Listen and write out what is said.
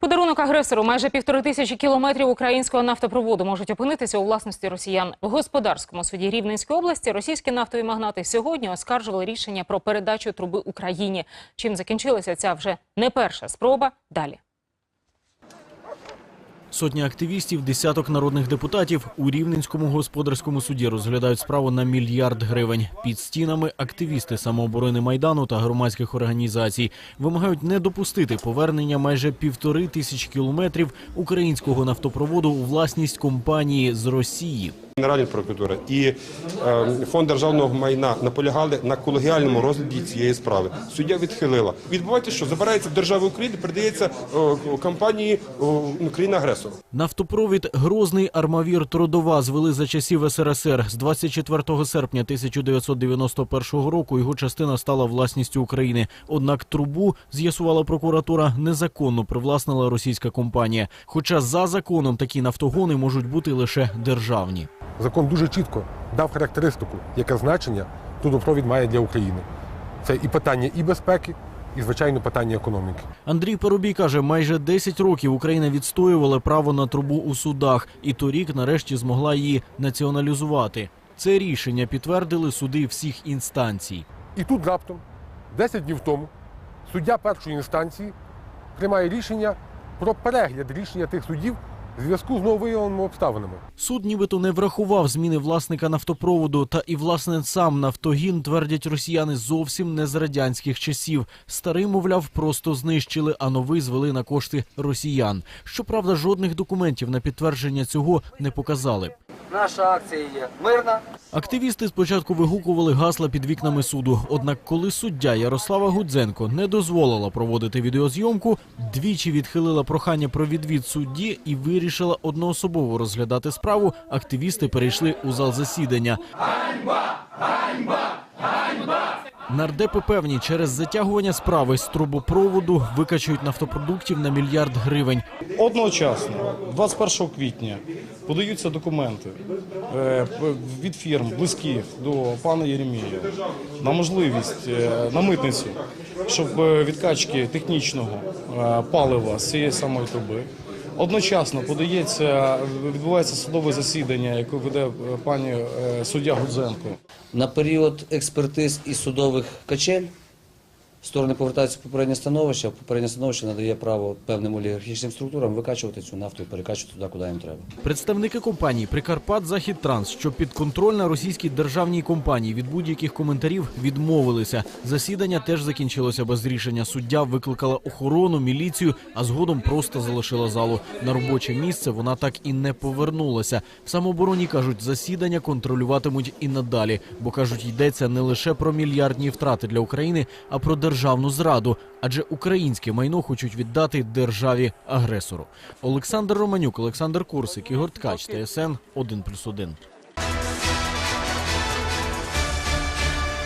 Подарунок агресору майже півтори тисячі кілометрів українського нафтопроводу можуть опинитися у власності росіян. В господарському суді Рівненської області російські нафтові магнати сьогодні оскаржували рішення про передачу труби Україні. Чим закінчилася ця вже не перша спроба. Далі. Сотні активістів, десяток народних депутатів у Рівненському господарському суді розглядають справу на мільярд гривень. Під стінами активісти самооборони майдану та громадських організацій вимагають не допустити повернення майже півтори тисячі кілометрів українського нафтопроводу у власність компанії з Росії. Генеральна прокуратура і е, фонд державного майна наполягали на колегіальному розгляді цієї справи. Суддя відхилила. Відбувається, що забирається держави України, передається е, компанії е, Україна-агресор. Нафтопровід Грозний Армавір Трудова звели за часів СРСР. З 24 серпня 1991 року його частина стала власністю України. Однак трубу, з'ясувала прокуратура, незаконно привласнила російська компанія. Хоча за законом такі нафтогони можуть бути лише державні. Закон дуже чітко дав характеристику, яке значення трудопровід має для України. Це і питання і безпеки, і звичайно питання економіки. Андрій Парубій каже, майже 10 років Україна відстоювала право на трубу у судах, і торік нарешті змогла її націоналізувати. Це рішення підтвердили суди всіх інстанцій. І тут раптом, 10 днів тому, суддя першої інстанції приймає рішення про перегляд рішення тих судів в зв'язку з нововиявленими обставинами. Суд нібито не врахував зміни власника нафтопроводу, та і власне сам нафтогін твердять росіяни зовсім не з радянських часів. Старий, мовляв, просто знищили, а новий звели на кошти росіян. Щоправда, жодних документів на підтвердження цього не показали. Наша акція є мирна. Активісти спочатку вигукували гасла під вікнами суду. Однак, коли суддя Ярослава Гудзенко не дозволила проводити відеозйомку, двічі відхилила прохання про відвід судді і вирішила одноособово розглядати справу. Активісти перейшли у зал засідання. Нардепи певні, через затягування справи з трубопроводу викачують нафтопродуктів на мільярд гривень. Одночасно, 21 квітня, подаються документи е, від фірм близьких до пана Єремія на можливість е, на митницю, щоб е, відкачки технічного палива з цієї самої труби. Одночасно подається, відбувається судове засідання, яке веде е, пані е, суддя Гудзенко. На період експертиз і судових качель сторони повертаються в попереднє становище, а попереднє становище надає право певним олігархічним структурам викачувати цю нафту і перекачувати туди, куди їм треба. Представники компанії Прикарпат Захід Транс, що підконтрольна російській державній компанії, від будь-яких коментарів відмовилися. Засідання теж закінчилося без рішення. Суддя викликала охорону, міліцію, а згодом просто залишила залу. На робоче місце вона так і не повернулася. В самообороні кажуть, засідання контролюватимуть і надалі, бо кажуть, йдеться не лише про мільярдні втрати для України, а про державну зраду. Адже українське майно хочуть віддати державі агресору. Олександр Романюк, Олександр Курсик, Ігор Ткач, ТСН 1+,1.